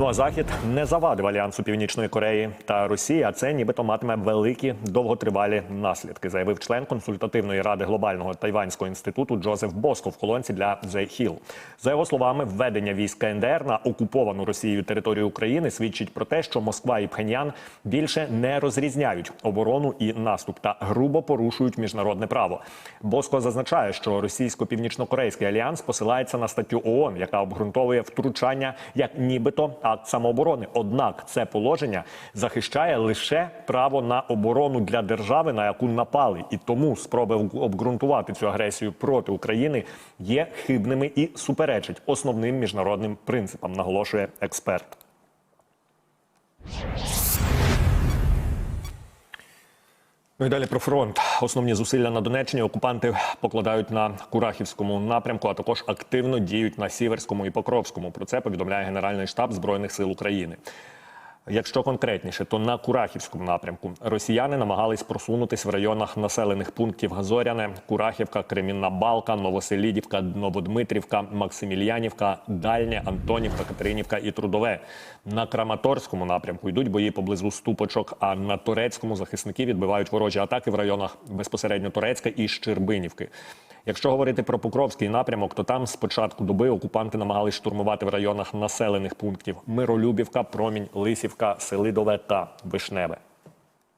Ну а захід не завадив альянсу Північної Кореї та Росії. А це нібито матиме великі довготривалі наслідки, заявив член консультативної ради глобального тайванського інституту Джозеф Боско в колонці для The Hill. За його словами, введення військ КНДР на окуповану Росією територію України свідчить про те, що Москва і Пхеньян більше не розрізняють оборону і наступ та грубо порушують міжнародне право. Боско зазначає, що російсько-північно-корейський альянс посилається на статтю ООН, яка обґрунтовує втручання як нібито акт самооборони. Однак це положення захищає лише право на оборону для держави, на яку напали, і тому спроби обґрунтувати цю агресію проти України є хибними і суперечить основним міжнародним принципам, наголошує експерт. Ну і далі про фронт. Основні зусилля на Донеччині окупанти покладають на Курахівському напрямку, а також активно діють на Сіверському і Покровському. Про це повідомляє Генеральний штаб Збройних сил України. Якщо конкретніше, то на Курахівському напрямку росіяни намагались просунутись в районах населених пунктів Газоряне, Курахівка, Кремінна Балка, Новоселідівка, Новодмитрівка, Максимільянівка, Дальнє, Антонівка, Катеринівка і Трудове. На Краматорському напрямку йдуть бої поблизу Ступочок, а на Турецькому захисники відбивають ворожі атаки в районах безпосередньо Турецька і Щербинівки. Якщо говорити про Покровський напрямок, то там з початку доби окупанти намагались штурмувати в районах населених пунктів Миролюбівка, Промінь, Лисівка, Селидове та Вишневе.